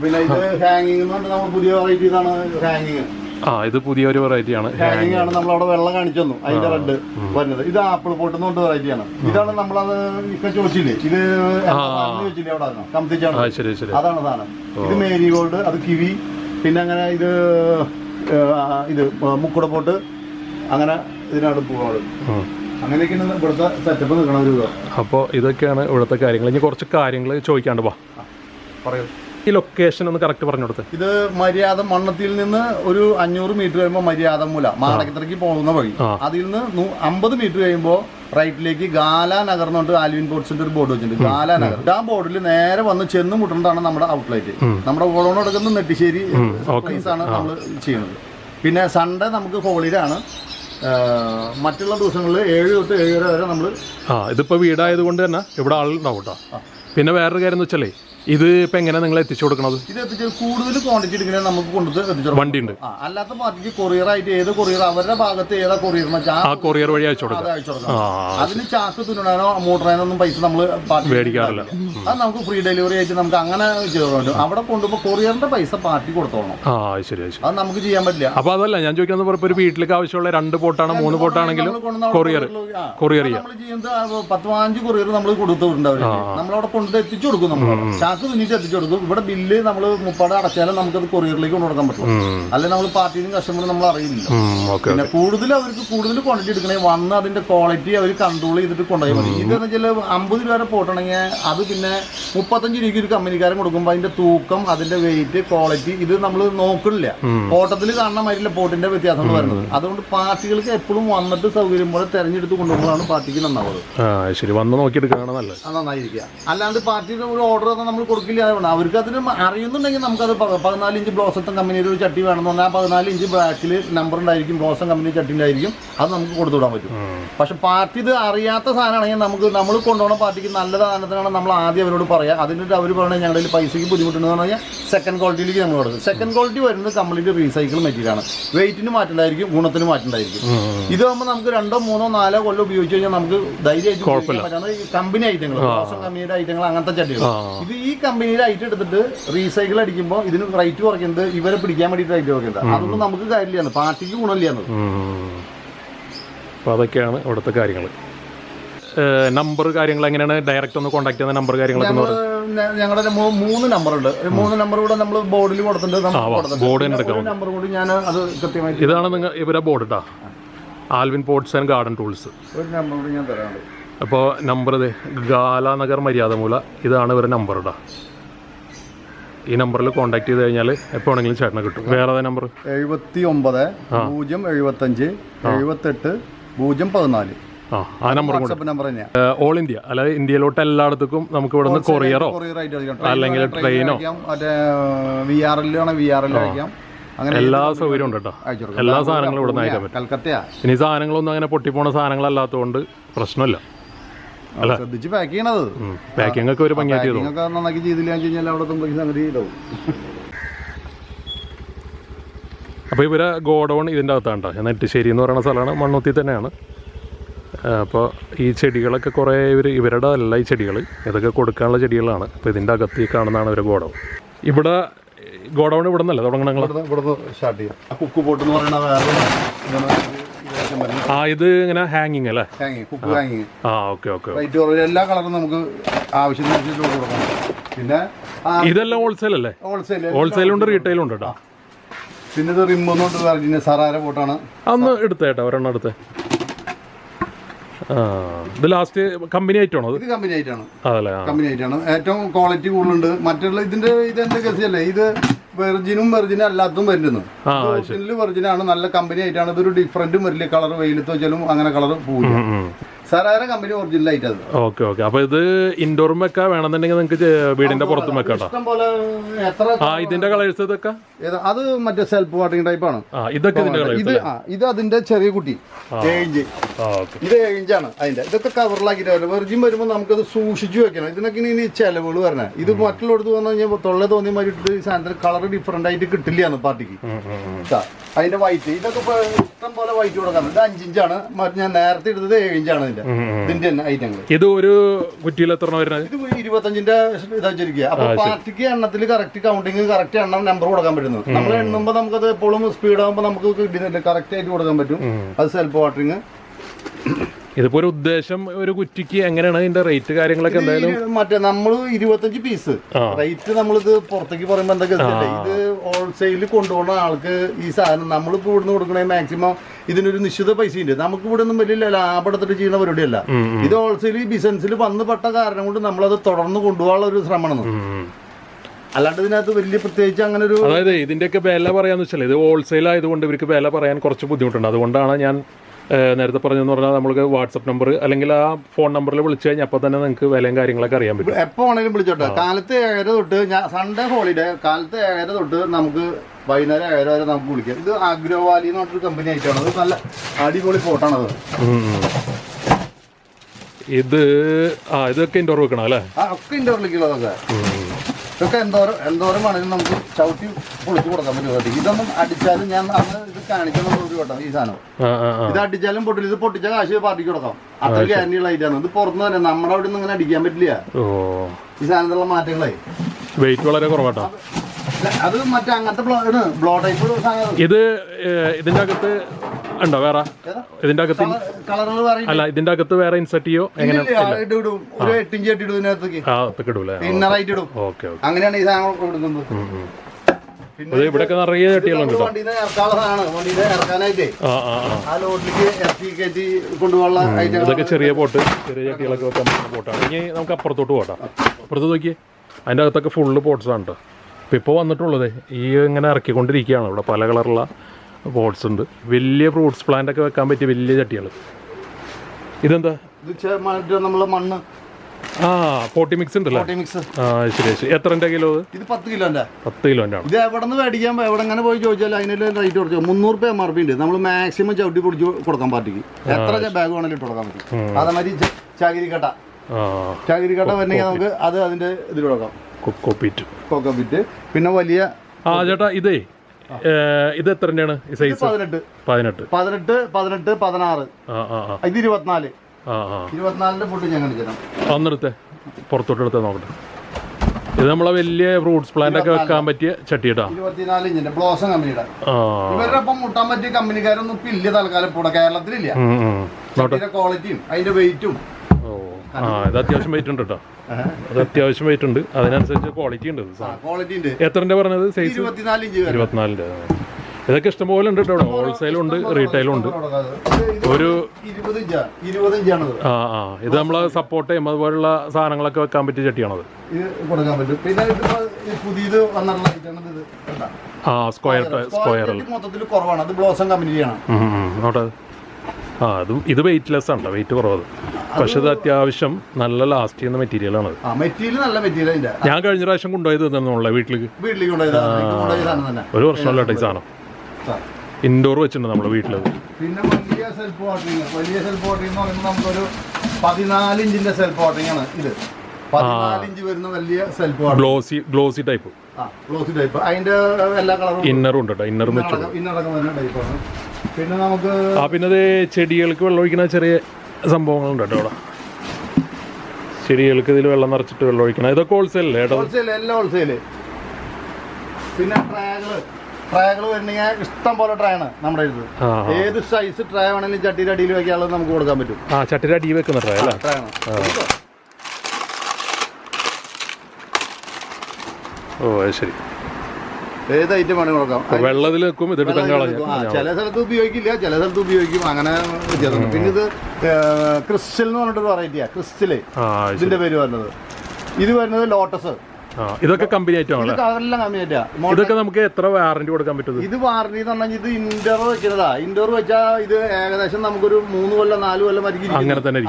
പിന്നെ ഇത് ഹാങ്ങിങ് നമ്മൾ പുതിയ വെറൈറ്റി ഇതാണ് ഹാങ്ങിങ് ആ ഇത് പുതിയൊരു വെറൈറ്റിയാണ് ഹാങ്ങിങ് ആണ്. നമ്മൾ അവിടെ വെള്ളം കാണിച്ചു തന്നു. അതിന്റെ റെഡ് വരുന്നത്. ഇത് ആപ്പിൾ പോട്ട് വെറൈറ്റി ആണ്. ഇതാണ് ഇപ്പൊ ചോദിച്ചില്ലേ? ഇത് ചോദിച്ചില്ലേ അവിടെ അതാണ് സാധനം. ഇത് മേരി ഗോൾഡ് അത് കിവി പിന്നെ അങ്ങനെ ഇത് ഇത് മുക്കുട പോട്ട് അങ്ങനെ ഇതിനാണ് പൂവാൾ. അങ്ങനെയൊക്കെയാണ് ഇവിടുത്തെ സെറ്റപ്പ് നിൽക്കണ ഒരു ഇത് അപ്പോൾ ഇതൊക്കെയാണ് ഇവിടുത്തെ കാര്യങ്ങൾ. ഇനി കുറച്ച് കാര്യങ്ങൾ ചോദിക്കാണ്ട് വാ. പറയൂ. ഈ ലൊക്കേഷൻ ഒന്ന് കറക്റ്റ് പറഞ്ഞു കൊടുത്ത്. ഇത് മര്യാദ മണ്ണത്തിൽ നിന്ന് ഒരു അഞ്ഞൂറ് മീറ്റർ കഴിയുമ്പോൾ മര്യാദ മൂല. മാടക്കത്രയ്ക്ക് പോകുന്ന വഴി. അതിൽ നിന്ന് അമ്പത് മീറ്റർ കഴിയുമ്പോൾ റൈറ്റിലേക്ക് ഗാല നഗർ എന്ന് പറഞ്ഞിട്ട് ആൽവിൻ പോർട്സിന്റെ ഒരു ബോർഡ് വെച്ചിട്ടുണ്ട്. ഗാല നഗർ. ആ ബോർഡിൽ നേരെ വന്ന് ചെന്ന് മുട്ടുന്നതാണ് നമ്മുടെ ഔട്ട്ലെറ്റ് നമ്മുടെ ഗോളോൺ എടുക്കുന്ന നെട്ടിശ്ശേരി ആണ് നമ്മൾ ചെയ്യുന്നത്. പിന്നെ സൺഡേ നമുക്ക് ഹോളിഡേ ആണ്. മറ്റുള്ള ദിവസങ്ങളിൽ ഏഴ് തൊട്ട് ഏഴര വരെ നമ്മൾ ആ ഇതിപ്പോൾ വീടായത് കൊണ്ട് തന്നെ ഇവിടെ ആളുണ്ടാവും കേട്ടോ. പിന്നെ വേറൊരു കാര്യം എന്ന് വെച്ചാലേ ഇത് ഇപ്പൊ എങ്ങനെ നിങ്ങൾ എത്തിച്ചു കൊടുക്കണത്? ഇത് എത്തിച്ച് കൂടുതൽ ക്വാണ്ടിറ്റി എടുക്കണേ നമുക്ക് കൊണ്ടുവന്ന് എത്തിച്ചു വണ്ടി ഉണ്ട്. ആ, അല്ലാത്ത പാർട്ടിക്ക് കൊറിയർ ആയിട്ട് ഏത് കൊറിയർ അവരുടെ ഭാഗത്ത് ഏതാ കൊറിയർ ആ കൊറിയർ വഴി അയച്ചു കൊടുക്കാം. അയച്ചു കൊടുക്കാം. ആ അതിന് ചാക്ക് തുന്നണോ മോട്ടറിനോ ഒന്നും പൈസ നമ്മൾ മേടിക്കാറില്ല. അത് നമുക്ക് ഫ്രീ ഡെലിവറി ആയിട്ട് നമുക്ക് അങ്ങനെ ചെയ്തു അവിടെ കൊണ്ടുപോ കൊറിയറിന്റെ പൈസ പാർട്ടി കൊടുത്തോളണം. ആ അത് ശരി അത് ശരി. അത് നമുക്ക് ചെയ്യാൻ പറ്റില്ല. അപ്പോൾ അതല്ല ഞാൻ ചോദിക്കുന്നത് ഇപ്പോൾ ഒരു വീട്ടിലേക്ക് ആവശ്യമുള്ള രണ്ട് പോട്ടാണ് മൂന്ന് പോട്ടാണെങ്കിലും നമ്മൾ കൊണ്ടുവന്ന കൊറിയർ ആ. കൊറിയർ ചെയ്യാം. നമ്മൾ ചെയ്യുന്നത് ആ പത്ത് പതിനഞ്ച് കൊറിയർ നമ്മൾ കൊടുത്തിട്ടുണ്ട് അവർക്ക് നമ്മളവിടെ കൊണ്ട് എത്തിച്ചു കൊടുക്കും നമ്മൾ ചാക്ക് ചാക്ക് ശ്രദ്ധിച്ചു കൊടുക്കും ഇവിടെ ബില്ല് നമ്മൾ മുപ്പാട് അടച്ചാലും നമുക്കത് കൊറിയറിലേക്ക് കൊണ്ടു കൊടുക്കാൻ പറ്റും അല്ലെ നമ്മൾ പാർട്ടിയും കസ്റ്റമറും നമ്മൾ അറിയില്ല പിന്നെ കൂടുതൽ അവർക്ക് കൂടുതൽ ക്വാണ്ടിറ്റി എടുക്കണേ വന്ന് അതിന്റെ ക്വാളിറ്റി അവർ കൺട്രോൾ ചെയ്തിട്ട് കൊണ്ടുപോയി മതി. ഇതെന്ന് വെച്ചാൽ അമ്പത് രൂപ വരെ പോട്ടണെങ്കിൽ അത് പിന്നെ മുപ്പത്തഞ്ച് രൂപയ്ക്ക് ഒരു കമ്പനിക്കാരൻ കൊടുക്കുമ്പോൾ അതിന്റെ തൂക്കം അതിന്റെ വെയിറ്റ് ക്വാളിറ്റി ഇത് നമ്മൾ നോക്കണില്ല. പോട്ടത്തിൽ കാണുന്ന മാതിരില്ല പോട്ടിന്റെ വ്യത്യാസങ്ങൾ വരുന്നത്. അതുകൊണ്ട് പാർട്ടികൾക്ക് എപ്പോഴും വന്നിട്ട് സൗകര്യം പോലെ തെരഞ്ഞെടുത്ത് കൊണ്ടുപോകുമ്പോഴാണ് പാർട്ടിക്ക് നന്നാവുന്നത്. ശരി. വന്ന് നോക്കിയിട്ട് നന്നായിരിക്കുക. അല്ലാണ്ട് പാർട്ടിയുടെ ഒരു ഓർഡർ തന്നെ നമ്മൾ കൊടുക്കില്ല വേണം അവർക്ക് അതിന് അറിയുന്നുണ്ടെങ്കിൽ നമുക്കത് പതിനാല് ഇഞ്ച് ബ്ലോസത്തും കമ്പനിയുടെ ഒരു ചട്ടി വേണമെന്ന് പറഞ്ഞാൽ പതിനാല് ഇഞ്ച് ബാക്കിൽ നമ്പർ ഉണ്ടായിരിക്കും ബ്ലോസം കമ്പനി ചട്ടി ഉണ്ടായിരിക്കും അത് നമുക്ക് കൊടുത്തു വിടാൻ പറ്റും. പക്ഷെ പാർട്ടി ഇത് അറിയാത്ത സാധനമാണെങ്കിൽ നമുക്ക് നമ്മൾ കൊണ്ടുപോകുന്ന പാർട്ടിക്ക് നല്ല സാധനത്തിനാണ് നമ്മൾ ആദ്യം അവരോട് പറയാം. അതിനിട്ട് അവർ പറഞ്ഞാൽ ഞങ്ങളുടെ പൈസയ്ക്ക് ബുദ്ധിമുട്ടുണ്ടെന്ന് പറഞ്ഞാൽ സെക്കൻഡ് ക്വാളിറ്റിയിലേക്ക് നമ്മൾ കൊടുക്കും. സെക്കൻഡ് ക്വാളിറ്റി വരുന്നത് കംപ്ലീറ്റ് റീസൈക്കിൾ മെറ്റീരിയലാണ് വെയിറ്റിന് മാറ്റണ്ടായിരിക്കും ഗുണത്തിന് മാറ്റണ്ടായിരിക്കും. ഇതാകുമ്പോൾ നമുക്ക് രണ്ടോ മൂന്നോ നാലോ കൊല്ലം ഉപയോഗിച്ച് കഴിഞ്ഞാൽ നമുക്ക് ധൈര്യമായിട്ട് കമ്പനി ഐറ്റങ്ങൾ ഐറ്റങ്ങൾ അങ്ങനത്തെ ചട്ടികൾ ഇത് ഈ കമ്പനിയുടെ ഐറ്റം എടുത്തിട്ട് റീസൈക്കിൾ അടിക്കുമ്പോൾ ഇതിന് റേറ്റ് കുറയ്ക്കുന്നത് ഇവരെ പിടിക്കാൻ വേണ്ടിയിട്ട് റേറ്റ് കുറയ്ക്കുന്നത് അതൊന്നും നമുക്ക് കാര്യമില്ലാന്ന്. പാർട്ടിക്ക് ഗുണമില്ലാന്ന് അപ്പോൾ അതൊക്കെയാണ് ഇവിടുത്തെ കാര്യങ്ങൾ നമ്പർ കാര്യങ്ങൾ എങ്ങനെയാണ്? ഡയറക്റ്റ് ഒന്ന് കോൺടാക്ട് ചെയ്യുന്ന നമ്പർ കാര്യങ്ങളൊക്കെ ഞങ്ങളുടെ മൂന്ന് നമ്പർ ഉണ്ട്. മൂന്ന് നമ്പർ കൂടെ നമ്മൾ ബോർഡിൽ കൊടുത്തിട്ടുണ്ട്. നമ്പർ കൂടി ഞാൻ അത് കൃത്യമായിട്ട് ഇതാണ് നിങ്ങൾ ഇവരെ ബോർഡ് കേട്ടോ Alvin pots and garden tools ഒരു നമ്പർ കൂടി ഞാൻ തരാറുണ്ട് അപ്പോൾ നമ്പർ ഇത് ഗാലാനഗർ മര്യാദമൂല ഇതാണ് ഇവരുടെ നമ്പർ കേട്ടോ ഈ നമ്പറിൽ കോൺടാക്ട് ചെയ്ത് കഴിഞ്ഞാൽ എപ്പോൾ വേണമെങ്കിലും ചേട്ടനെ കിട്ടും. വേറെ നമ്പർ എഴുപത്തി ഒമ്പത് പൂജ്യം എഴുപത്തഞ്ച് എഴുപത്തെട്ട് പൂജ്യം പതിനാല്. ആ നമ്പർ ഓൾ ഇന്ത്യ അല്ലാതെ ഇന്ത്യയിലോട്ട് എല്ലായിടത്തും നമുക്ക് ഇവിടെ നിന്ന് കൊറിയറോ. അല്ലെങ്കിൽ ട്രെയിനോ. അയക്കാം. മറ്റേ V R L V R L അയക്കാം. അങ്ങനെ എല്ലാ സൗകര്യവും ഉണ്ട് കേട്ടോ. എല്ലാ സാധനങ്ങളും ഇവിടെ നിന്ന് അയക്കാൻ പറ്റും. ഇനി സാധനങ്ങളൊന്നും അങ്ങനെ പൊട്ടിപ്പോണ സാധനങ്ങളല്ലാത്തതുകൊണ്ട് പ്രശ്നമില്ല. ശ്രദ്ധിച്ച് പാക്ക് ചെയ്യണത്. പാക്കിംഗ് ഒക്കെ ഒരു ഭംഗിയായിട്ട് ഒക്കെ നന്നാക്കി ചെയ്തില്ല കഴിഞ്ഞാൽ അവിടെ തുമ്പക്ക് സംഗതി ചെയ്താവും അപ്പോൾ ഇവരെ ഗോഡൗൺ ഇതിന്റെ അകത്താണ് കേട്ടോ നെട്ടിശ്ശേരി എന്ന് പറയുന്ന സ്ഥലമാണ്. മണ്ണുത്തി തന്നെയാണ്. അപ്പോൾ ഈ ചെടികളൊക്കെ കുറേ ഇവർ ഇവരുടെ അല്ല ഈ ചെടികൾ ഇതൊക്കെ കൊടുക്കാനുള്ള ചെടികളാണ്. അപ്പോൾ ഇതിന്റെ അകത്ത് ഈ കാണുന്നതാണ് ഇവരെ ഗോഡൗൺ. ഇവിടെ ഗോഡൗൺ ഇവിടെ നിന്നല്ലേ തുടങ്ങണം സ്റ്റാർട്ട് ചെയ്യാം. കുക്ക് പോട്ട് എന്ന് പറയുന്ന വേറെ ആ ഇത് ഇങ്ങനെ ഹാങ്ങിങ് അല്ലേ? ഹാങ്ങിങ് കുക്ക് ഹാങ്ങിങ് ആ ഓക്കെ ഓക്കെ റേറ്റ് കുറവ് എല്ലാ കളറും നമുക്ക് ആവശ്യത്തിനനുസരിച്ച് കൊടുക്കാം. പിന്നെ ഇതെല്ലാം ഹോൾസെയിൽ അല്ലേ? ഹോൾസെയിൽ ഹോൾസെയിലുണ്ട് റീറ്റെയിലും ഉണ്ട് കേട്ടോ പിന്നെ ഇത് റിമ്മൊന്നുകൊണ്ട് പറഞ്ഞ സറാര പോട്ടാണ് അന്ന് എടുത്തേട്ടാ ഒരെണ്ണം എടുത്തേ. ഇത് ലാസ്റ്റ് കമ്പനി ആയിട്ടാണോ ഇത് കമ്പനി ആയിട്ടാണ് അതല്ലേ കമ്പനി ആയിട്ടാണ് ഏറ്റവും ക്വാളിറ്റി കൂടുതലുണ്ട്. മറ്റുള്ള ഇതിന്റെ ഇത് എന്റെ ഗസിയല്ലേ ഇത് വെർജിനും വെർജിനും അല്ലാത്തതും വരുന്നു. ഒറിജിനൽ വെർജിനാണ് നല്ല കമ്പനി ആയിട്ടാണ് ഇതൊരു ഡിഫറന്റും വരില്ല കളർ വെയിലത്ത് വെച്ചാലും അങ്ങനെ കളർ പോവില്ല സറാര കമ്പനി ഒറിജിനൽ ആയിട്ട് അത് ഓക്കെ ഓക്കെ. അപ്പൊ ഇത് ഇൻഡോറും വെക്കാം? വേണമെന്നുണ്ടെങ്കിൽ നിങ്ങൾക്ക് വീടിന്റെ പുറത്തും വെക്കാം എത്ര ആ ഇതിന്റെ കളേഴ്സ് ഇതൊക്കെ? അത് മറ്റേ സെൽഫ് വാട്ടിംഗ് ടൈപ്പ് ആണ്. ആ ഇതൊക്കെ ഇതിന്റെ ഇത് കളേഴ്സ് ആ ഇത് അതിന്റെ ചെറിയ കുട്ടി. ഏഞ്ച് ആ ഓക്കെ. ഇത് ഏഞ്ചാണ് അതിന്റെ. ഇതൊക്കെ കവറിലാക്കിയിട്ട് വെറുതെ വരുമ്പോ വരുമ്പോൾ നമുക്കത് സൂക്ഷിച്ചു വെക്കണം. ഇതിനൊക്കെ ഇനി ചെലവുകൾ വരണേ. ഇത് മറ്റുള്ളടത്ത് വന്നു കഴിഞ്ഞാൽ തൊള്ള തോന്നിയ മാതിരി ഇട്ടിട്ട് ഈ സാധനത്തിന് കളർ ഡിഫറെന്റ് ആയിട്ട് കിട്ടില്ല പാർട്ടിക്ക്. അതിന്റെ വൈറ്റ് ഇതൊക്കെ ഇപ്പൊ ഇഷ്ടം പോലെ വൈറ്റ് കൊടുക്കാം ഇത് അഞ്ചിഞ്ചാണ് ഞാൻ നേരത്തെ എടുത്തത് ഏഴിഞ്ചാണ് ഇതിന്റെ. ഇതിന്റെ തന്നെ ഐറ്റങ്ങൾ ഇത് ഒരു കുറ്റിയിൽ എത്ര വരുന്നത്? ഇത് ഇരുപത്തഞ്ചിന്റെ ഇതാ വെച്ചിരിക്കുക അപ്പൊ പാർട്ടിക്ക് എണ്ണത്തിൽ കറക്റ്റ് കൗണ്ടിങ് കറക്റ്റ് എണ്ണം നമ്പർ കൊടുക്കാൻ പറ്റുന്നത്. നമ്മൾ എണ്ണുമ്പോൾ നമുക്കത് എപ്പോഴും സ്പീഡ് ആകുമ്പോൾ നമുക്ക് കറക്റ്റ് ആയിട്ട് കൊടുക്കാൻ പറ്റും. അത് സെൽഫ് വാട്ടറിങ് ഇതിപ്പോ ഒരു ഉദ്ദേശം ഒരു കുറ്റിക്ക് എങ്ങനെയാണ് ഇതിന്റെ റേറ്റ് കാര്യങ്ങളൊക്കെ എന്തായാലും? മറ്റേ നമ്മൾ ഇരുപത്തഞ്ച് പീസ്. റേറ്റ് നമ്മളിത് പുറത്തേക്ക് പറയുമ്പോ എന്തൊക്കെ ഇത് ഹോൾസെയിൽ കൊണ്ടുപോകുന്ന ആൾക്ക് ഈ സാധനം നമ്മളിപ്പോ ഇവിടുന്ന് കൊടുക്കണേ മാക്സിമം ഇതിനൊരു നിശ്ചിത പൈസ ഉണ്ട്. നമുക്ക് ഇവിടെ ഒന്നും വലിയ ലാഭം എടുത്തിട്ട് ചെയ്യുന്ന പരിപാടിയല്ല. ഇത് ഹോൾസെയിൽ ബിസിനസ്സിൽ വന്ന് പെട്ട കാരണം കൊണ്ട് നമ്മളത് തുടർന്ന് കൊണ്ടുപോകാനുള്ള ഒരു ശ്രമമാണ്. അല്ലാണ്ട് ഇതിനകത്ത് വലിയ പ്രത്യേകിച്ച് അങ്ങനെ ഒരു അതായത് ഇതിന്റെ ഒക്കെ വില പറയാന്ന് വെച്ചാൽ ഇത് ഹോൾസെയിൽ ആയതുകൊണ്ട് ഇവർക്ക് വില പറയാൻ കുറച്ച് ബുദ്ധിമുട്ടുണ്ട്. അതുകൊണ്ടാണ് ഞാൻ നേരത്തെ പറഞ്ഞെന്ന് പറഞ്ഞാൽ നമ്മൾക്ക് വാട്സപ്പ് നമ്പർ അല്ലെങ്കിൽ ആ ഫോൺ നമ്പറിൽ വിളിച്ചു കഴിഞ്ഞാൽ അപ്പോൾ തന്നെ നിങ്ങൾക്ക് വിലയും കാര്യങ്ങളൊക്കെ അറിയാൻ പറ്റും. എപ്പോ വേണമെങ്കിലും വിളിച്ചോട്ടെ. കാലത്ത് ഏഴര തൊട്ട് ഞാൻ സൺഡേ ഹോളിഡേ കാലത്ത് ഏഴര തൊട്ട് നമുക്ക് വൈകുന്നേരം ഏഴര വരെ നമുക്ക് വിളിക്കാം. ഇത് അഗ്രോവാലി എന്ന് പറഞ്ഞൊരു കമ്പനി ആയിട്ടാണ്. അത് നല്ല അടിപൊളി ഫോട്ടാണത്. ഇത് ആ ഇതൊക്കെ ഇൻഡോർ വെക്കണം അല്ലേ? ഒക്കെ ഇന്റർലിക്കുള്ളതൊക്കെ ഇതൊക്കെ എന്തോരം എന്തോരം വേണമെങ്കിലും നമുക്ക് ചവിട്ടി പൊളിച്ചു കൊടുക്കാൻ പറ്റും. കേട്ടോ. ഇതൊന്നും അടിച്ചാലും ഞാൻ അന്ന് ഇത് കാണിക്കണം ഒരു കേട്ടോ ഈ സാധനം. ഇത് അടിച്ചാലും പൊട്ടില്ല ഇത് പൊട്ടിച്ച കാശ് പാർട്ടിക്ക് കൊടുക്കാം. അത്ര ഗ്യാരണ്ടിയുള്ള ഐറ്റാണ് ഇത് പുറത്തുനിന്ന് തന്നെ നമ്മുടെ അവിടെ നിന്ന് ഇങ്ങനെ അടിക്കാൻ പറ്റില്ല. ഈ സാധനത്തിലുള്ള മാറ്റങ്ങളെ. വെയിറ്റ് വളരെ കുറവാട്ടോ. അത് മറ്റേ അങ്ങനത്തെ ബ്ലോ ബ്ലോ ടൈപ്പ് സാധനം ഇത് ഇതിന്റെ അകത്ത് ഉണ്ടോ വേറെ? ഇതിന്റെ അകത്ത് അല്ല ഇതിന്റെ അകത്ത് വേറെ ഇൻസെർട്ട് ചെയ്യോ? എങ്ങനെ അങ്ങനെയാണ് ഈ സാധനങ്ങൾ കൊടുക്കുന്നത്. ഇവിടെയൊക്കെ നിറയെ ചട്ടികളുണ്ട് ഇതൊക്കെ ചെറിയ ബോട്ട് ചെറിയ ചട്ടികളൊക്കെ വെക്കാൻ പോട്ടാണ്. ഇനി നമുക്ക് അപ്പുറത്തോട്ട് പോട്ടാ അപ്പുറത്ത് നോക്കിയേ. അതിന്റെ അകത്തൊക്കെ ഫുള്ള് പോട്ട്സ് ആണ് കേട്ടോ. ഇപ്പം ഇപ്പോൾ വന്നിട്ടുള്ളത് ഈ ഇങ്ങനെ ഇറക്കിക്കൊണ്ടിരിക്കുകയാണ്. ഇവിടെ പല കളറുള്ള പോട്ട്സ് ഉണ്ട്. വലിയ ഫ്രൂട്ട്സ് പ്ലാന്റ് ഒക്കെ വെക്കാൻ പറ്റിയ വലിയ ചട്ടികൾ ഇതെന്താ? നമ്മളെ മണ്ണ്. ആ പോട്ടി മിക്സ് ഉണ്ടല്ലോ? ആ ശരി ശരി. എത്രന്റെ കിലോ ഇത് പത്ത് കിലോന്റെ പത്ത് കിലോന്റെ ആണ്. ഇത് എവിടെ നിന്ന് മേടിക്കാൻ എവിടെ അങ്ങനെ പോയി ചോദിച്ചാൽ അതിനെല്ലാം റേറ്റ് കുറച്ച് മുന്നൂറ് രൂപ എം ആർ പി ഉണ്ട്. നമ്മൾ മാക്സിമം ചവിട്ടി പൊടിച്ച് കൊടുക്കാൻ പാർട്ടിക്ക്. എത്ര ബാഗ് വേണമെങ്കിലും ഇട്ട് കൊടുക്കാൻ പറ്റും. അതേമാതിരി ചകിരിക്കട്ട. ചകിരിക്കട്ട വരണമെങ്കിൽ നമുക്ക് അത് അതിന്റെ ഇതിൽ കൊടുക്കാം. കൊക്കോപീറ്റ് ബിറ്റ് പിന്നെ വലിയ ആ ചേട്ടാ ഇതേ. ഇത് എത്ര ഈ സൈസ് പതിനെട്ട്. പതിനെട്ട്. പതിനെട്ട് പതിനെട്ട് പതിനാറ്. ഇത് ഇരുപത്തിനാല്. ഇരുപത്തിനാലിന്റെ ഫുഡ് ഞാൻ കാണിച്ചു തരാം. ഒന്നെടുത്തേ പുറത്തോട്ട് എടുത്തേ നോക്കട്ടെ. ഇത് നമ്മളെ വലിയ ഫ്രൂട്ട്സ് പ്ലാന്റ് ഒക്കെ വെക്കാൻ പറ്റിയ ചട്ടിയിട്ടാ ഇരുപത്തിനാല് ഇഞ്ചിന്റെ ബ്ലോസം കമ്പനിയുടെ ഇവരുടെ ഒപ്പം മുട്ടാൻ പറ്റിയ കമ്പനിക്കാരൊന്നും ഇപ്പൊ ഇല്ല തൽക്കാലം ഇവിടെ കേരളത്തിലില്ല. ക്വാളിറ്റിയും അതിന്റെ വെയിറ്റും ആ ഇത് അത്യാവശ്യം വെയിറ്റ് ഉണ്ട് കേട്ടോ അത് അത്യാവശ്യം വെയിറ്റ് ഉണ്ട്. അതിനനുസരിച്ച് ക്വാളിറ്റി ഉണ്ട് ക്വാളിറ്റി ഉണ്ട്. എത്രന്റെ പറഞ്ഞത്? സൈസ് ഇരുപത്തിനാലിന്റെ ഇതൊക്കെ ഇഷ്ടംപോലെ ഉണ്ട് കേട്ടോ ഹോൾസെയിലും ഉണ്ട് റീറ്റെയിലും ഉണ്ട്. ഒരു ആ ആ. ഇത് നമ്മൾ സപ്പോർട്ട് ചെയ്യും. അതുപോലുള്ള സാധനങ്ങളൊക്കെ വെക്കാൻ പറ്റിയ ചട്ടിയാണത്? ആ സ്ക്വയർ സ്ക്വയർ മൊത്തത്തിൽ കുറവാണ്. അത് ബ്ലോസം കമ്പനിയാണ് നോട്ടെ ആ അത് ഇത് വെയിറ്റ്ലെസ് ആണ് വെയിറ്റ് കുറവ് പക്ഷെ ഇത് അത്യാവശ്യം നല്ല ലാസ്റ്റ് ചെയ്യുന്ന മെറ്റീരിയലാണ് ആ മെറ്റീരിയൽ നല്ല മെറ്റീരിയൽ ഞാൻ കഴിഞ്ഞ പ്രാവശ്യം കൊണ്ടുപോയത് തന്നുള്ള വീട്ടിലേക്ക്. വീട്ടിലേക്ക് തന്നെ. ഒരു വർഷമല്ല ഈ സാധനം? ഇൻഡോർ വെച്ചിട്ടുണ്ട് നമ്മുടെ വീട്ടിൽ പിന്നെ വലിയ സെൽഫ് വാട്ടറിങ് വലിയ സെൽഫ് വാട്ടറിംഗ് എന്ന് പറയുമ്പോൾ നമുക്കൊരു പതിനാല് ഇഞ്ചിന്റെ സെൽഫ് ആണ് ഇത്. വരുന്ന വലിയ self glossy glossy type type അതിന്റെ എല്ലാ കളറും ഇന്നറും ഉണ്ട് ഇന്നറും വെച്ചു ഇന്നടക്കം വരുന്ന ടൈപ്പാണ് പിന്നെ നമുക്ക് ആ പിന്നെ അത് ചെടികൾക്ക് വെള്ളം ഒഴിക്കുന്ന ചെറിയ സംഭവങ്ങളുണ്ട് കേട്ടോ അവിടെ. ചെടികൾക്ക് ഇതിൽ വെള്ളം നിറച്ചിട്ട് വെള്ളം ഒഴിക്കണം. ഇതൊക്കെ ഹോൾസെയിൽ അല്ലേ കേട്ടോ? ഹോൾസെയിൽ എല്ലാം ഹോൾസെയിൽ പിന്നെ ട്രയകൾ ട്രയകൾ വരണമെങ്കിൽ ഇഷ്ടം പോലെ നമ്മുടെ ഇത്. ഏത് സൈസ് വേണമെങ്കിലും ചട്ടിയുടെ അടിയിൽ വെക്കാനുള്ളത് നമുക്ക് കൊടുക്കാൻ പറ്റും. ആ ചട്ടിയുടെ അടിയിൽ വെക്കുന്ന അല്ലേ? ഓ അത് ശരി. ഏത് ഐറ്റം വേണമെങ്കിൽ കൊടുക്കാം? വെള്ളത്തിൽ വെക്കും ആ, ചില സ്ഥലത്ത് ഉപയോഗിക്കില്ല ചില സ്ഥലത്ത് ഉപയോഗിക്കും. അങ്ങനെ വ്യത്യാസമുണ്ട്. പിന്നെ ഇത് ക്രിസ്റ്റൽ എന്ന് പറഞ്ഞിട്ടൊരു വെറൈറ്റിയാണ് ക്രിസ്റ്റൽ. ഇതിന്റെ പേര് വരുന്നത് ഇത് വരുന്നത് ലോട്ടസ്. ഇതൊക്കെ കമ്പനി എല്ലാം ഇതൊക്കെ നമുക്ക് എത്ര വാറന്റി കൊടുക്കാൻ പറ്റും ഇത് വാറണ്ടി എന്ന് പറഞ്ഞാൽ ഇത് ഇൻഡോർ വെക്കുന്നതാ ഇൻഡോർ വെച്ചാൽ ഇത് ഏകദേശം നമുക്കൊരു മൂന്ന് കൊല്ലം നാല് കൊല്ലം വരയ്ക്കും അങ്ങനെ തന്നെ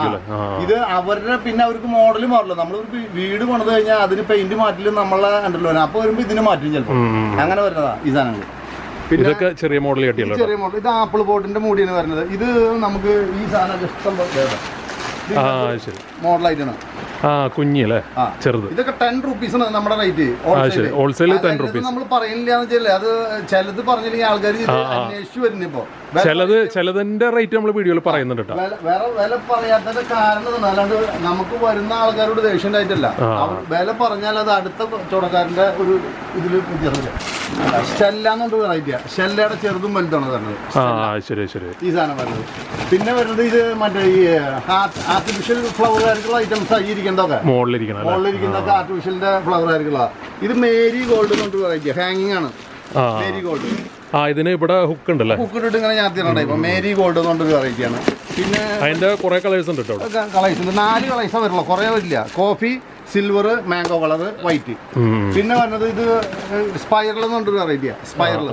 ഇത് അവരുടെ പിന്നെ അവർക്ക് മോഡൽ മാറില്ല. നമ്മൾ വീട് പണിത് കഴിഞ്ഞാൽ അതിന് പെയിന്റ് മാറ്റില്ല നമ്മളെ ഉണ്ടല്ലോ അപ്പൊ വരുമ്പോ ഇതിന് മാറ്റും ചിലപ്പോൾ അങ്ങനെ വരുന്നതാ ഈ സാധനങ്ങൾ പിന്നെ ഇതൊക്കെ ചെറിയ മോഡൽ ചെറിയ മോഡൽ ഇത് ആപ്പിൾ ബോട്ടിന്റെ മൂടിയാണ് വരുന്നത്. ഇത് നമുക്ക് ഈ സാധനം ഇഷ്ടം മോഡലായിട്ടാണ് ആ കുഞ്ഞല്ലേ? ആ. ചെറുത്. ഇതൊക്കെ ടെൻ റുപ്പീസാണ് നമ്മുടെ റേറ്റ് ഹോൾസെയിൽ ടെൻ റുപ്പീസ് നമ്മൾ പറയില്ല എന്ന് വെച്ചാൽ അത് ചിലത് പറഞ്ഞില്ലെങ്കിൽ ആൾക്കാർ അന്വേഷിച്ചു വരുന്നു ഇപ്പൊ. ചിലത് ചിലതിന്റെ റേറ്റ് നമ്മൾ വീഡിയോയിൽ പറയുന്നുണ്ട് കേട്ടോ. വേറെ വില പറയാത്തതിന്റെ കാരണം. അല്ലാണ്ട് നമുക്ക് വരുന്ന ആൾക്കാരോട് ദേഷ്യം ഉണ്ടായിട്ടല്ല. വില പറഞ്ഞാൽ അത് അടുത്ത ചുടക്കാരന്റെ ഒരു ഇതിൽ വ്യത്യാസമില്ല ഷെല്ലാന്നുണ്ട് വെറൈറ്റിയാ ഷെല്ലയുടെ ചെറുതും വലുതാണ് പറഞ്ഞത്. ആ ശരി ശരി. ഈ സാധനം വരുന്നത് പിന്നെ വരുന്നത് ഇത് മറ്റേ ഈ ആർട്ടിഫിഷ്യൽ ഫ്ലവർ ആയിട്ടുള്ള ഐറ്റംസ് ഈ ഇരിക്കുന്നതൊക്കെ. മോഡലിരിക്കണം അല്ലേ? മുകളിലിരിക്കുന്നതൊക്കെ ആർട്ടിഫിഷ്യലിന്റെ ഫ്ലവർ ആയിരിക്കുള്ള ഇത് മേരി ഗോൾഡ് എന്ന് വെറൈറ്റി ഹാങ്ങിങ് ആണ്. മേരി ഗോൾഡ് ആ ഇതിന് ഇവിടെ ഹുക്ക് ഉണ്ടല്ലേ? കുക്കിട്ടിട്ട് ഇങ്ങനെ ഞാത്തിട്ടുണ്ട് ഇപ്പൊ മേരി ഗോൾഡ് എന്ന് പറഞ്ഞൊരു വെറൈറ്റി പിന്നെ അതിന്റെ കുറെ കളേഴ്സ് ഉണ്ട് കേട്ടോ കളേഴ്സ് ഉണ്ട്. നാല് കളേഴ്സേ വരുള്ളൂ. കുറേ വരില്ല. Coffee silver mango colour white പിന്നെ വന്നത് ഇത് സ്പൈറൽ എന്ന് പറഞ്ഞൊരു വെറൈറ്റിയാ സ്പൈറൽ